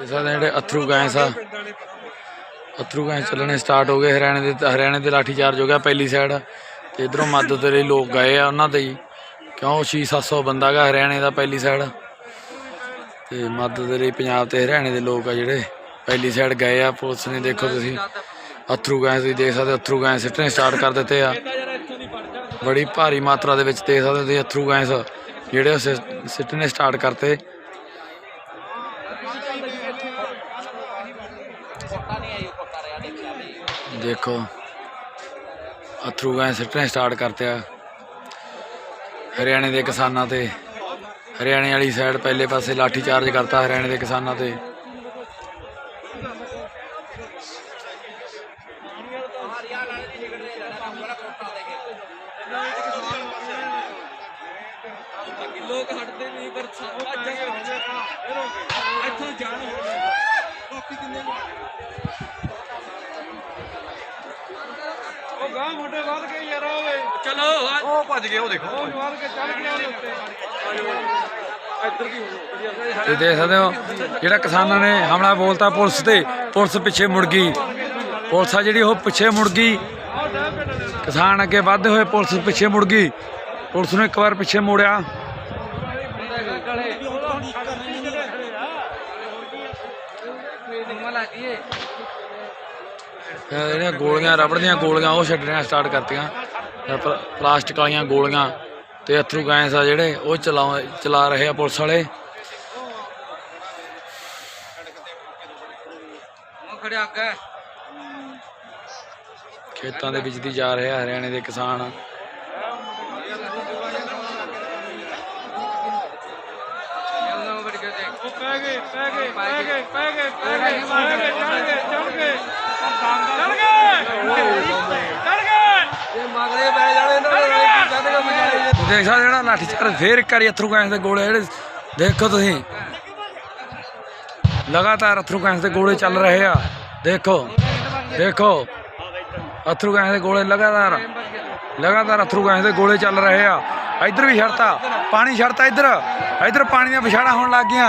ਇਹ ਸਾਡੇ ਜਿਹੜੇ ਅਥਰੂ ਗੈਂਸ ਆ ਅਥਰੂ ਗੈਂਸ ਚੱਲਣੇ ਸਟਾਰਟ ਹੋ ਗਏ ਹਰਿਆਣੇ ਦੇ ਹਰਿਆਣੇ ਦੇ ਲਾਠੀ ਚਾਰਜ ਹੋ ਗਿਆ ਪਹਿਲੀ ਸਾਈਡ ਤੇ ਇਧਰੋਂ ਮਦਦ ਦੇ ਲਈ ਲੋਕ ਗਏ ਆ ਉਹਨਾਂ ਦੇ ਹੀ। ਕਿਉਂ? 6-700 ਬੰਦਾ ਗਾ ਹਰਿਆਣੇ ਦਾ ਪਹਿਲੀ ਸਾਈਡ ਤੇ ਮਦਦ ਦੇ ਲਈ ਪੰਜਾਬ ਤੇ ਹਰਿਆਣੇ ਦੇ ਲੋਕ ਆ ਜਿਹੜੇ ਪਹਿਲੀ ਸਾਈਡ ਗਏ ਆ। ਪੁਲਿਸ ਨੇ ਦੇਖੋ ਤੁਸੀਂ ਅਥਰੂ ਗੈਸ ਤੁਸੀਂ ਦੇਖ ਸਕਦੇ ਹੋ, ਅਥਰੂ ਗੈਸ ਸਿੱਟਣੇ ਸਟਾਰਟ ਕਰ ਦਿੱਤੇ ਆ। ਬੜੀ ਭਾਰੀ ਮਾਤਰਾ ਦੇ ਵਿੱਚ ਦੇਖ ਸਕਦੇ ਹੋ ਤੁਸੀਂ ਅਥਰੂ ਗੈਸ ਜਿਹੜੇ ਉਹ ਸਿ- ਸਿੱਟਣੇ ਸਟਾਰਟ ਕਰਤੇ। ਦੇਖੋ ਅਥਰੂ ਗੈਸ ਸਿੱਟਣੇ ਸਟਾਰਟ ਕਰਤੇ ਆ ਹਰਿਆਣੇ ਦੇ ਕਿਸਾਨਾਂ ਤੇ, ਹਰਿਆਣੇ ਵਾਲੀ ਸਾਈਡ ਪਹਿਲੇ ਪਾਸੇ ਲਾਠੀ ਚਾਰਜ ਕਰਤਾ ਹਰਿਆਣੇ ਦੇ ਕਿਸਾਨਾਂ ਤੇ। ਲੋਕ ਹਟਦੇ ਨਹੀਂ, ਪਰ ਇੱਥੋਂ ਜਾਣ। ਕਾਪੀ ਕਿੰਨੇ ਉਹ ਗਾਂ ਮੁੰਡੇ ਵੱਧ ਗਏ ਯਾਰ ਓਏ। ਚਲੋ ਉਹ ਭੱਜ ਗਏ ਉਹ ਦੇਖੋ। ਉਹ ਵੱਧ ਕੇ ਚੱਲ ਗਿਆ ਉਹਦੇ ਉੱਤੇ। ਇੱਧਰ ਕੀ ਹੋਣਾ ਤੇ ਦੇਖ ਸਕਦੇ ਹੋ ਜਿਹੜਾ ਕਿਸਾਨਾਂ ਨੇ ਹਮਲਾ ਬੋਲਤਾ ਪੁਲਿਸ ਤੇ ਪੁਲਿਸ ਪਿੱਛੇ ਮੁੜ ਗਈ। ਪੁਲਿਸ ਆ ਜਿਹੜੀ ਉਹ ਪਿੱਛੇ ਮੁੜ ਗਈ। ਕਿਸਾਨ ਅੱਗੇ ਵਧਦੇ ਹੋਏ ਪੁਲਿਸ ਪਿੱਛੇ ਮੁੜ ਗਈ। ਪੁਲਿਸ ਨੂੰ ਇੱਕ ਵਾਰ ਪਿੱਛੇ ਮੋੜਿਆ। ਜਿਹੜੀਆਂ ਗੋਲੀਆਂ ਰਬੜ ਦੀਆਂ ਗੋਲੀਆਂ ਉਹ ਛੱਡਣੀਆਂ ਸਟਾਰਟ ਕਰਤੀਆਂ। ਪਲਾਸਟਿਕ ਵਾਲੀਆਂ ਗੋਲੀਆਂ ਤੇ ਅਥਰੂ ਗੈਸ ਆ ਜਿਹੜੇ ਉਹ ਚਲਾ ਚਲਾ ਰਹੇ ਆ ਪੁਲਿਸ ਵਾਲੇ। ਉਹ ਖੜਿਆ ਅੱਗੇ ਖੇਤਾਂ ਦੇ ਵਿੱਚ ਦੀ ਜਾ ਰਹੇ ਆ ਹਰਿਆਣੇ ਦੇ ਕਿਸਾਨ ਚੱਲਣਾ ਵੜ ਕੇ ਦੇਖ ਉਹ ਪੈ ਗਏ ਪੈ ਗਏ ਪੈ ਗਏ ਪੈ ਗਏ ਪੈ ਗਏ ਪੈ ਗਏ ਚੜ ਗਏ ਚੜ ਗਏ ਚੜ ਗਏ। ਚੜ ਗਏ ਇਹ ਮਗਰੇ ਪੈ ਜਾਣੇ ਇਹਨਾਂ ਨੇ ਜਦ ਕਿ ਬਜਾਈ ਤੁਸੀਂ ਦੇਖ ਸਕਦੇ ਜਿਹੜਾ ਲਾਠੀ ਚਾਰਜ ਫੇਰ ਇੱਕ ਵਾਰੀ ਅਥਰੂ ਗੈਸ ਦੇ ਗੋਲੇ ਜਿਹੜੇ ਦੇਖੋ ਤੁਸੀਂ। ਲਗਾਤਾਰ ਅਥਰੂ ਗੈਸ ਦੇ ਗੋਲੇ ਚੱਲ ਰਹੇ ਆ। ਦੇਖੋ ਦੇਖੋ। ਅਥਰੂ ਗੈਸ ਦੇ ਗੋਲੇ ਲਗਾਤਾਰ ਲਗਾਤਾਰ ਅਥਰੂ ਗੈਸ ਦੇ ਗੋਲੇ ਚੱਲ ਰਹੇ ਆ। ਇੱਧਰ ਵੀ ਛੜਤਾ ਪਾਣੀ ਛੜਤਾ ਇੱਧਰ। ਇੱਧਰ ਪਾਣੀ ਦੀਆਂ ਵਿਛਾੜਾ ਹੋਣ ਲੱਗ ਗਈਆਂ।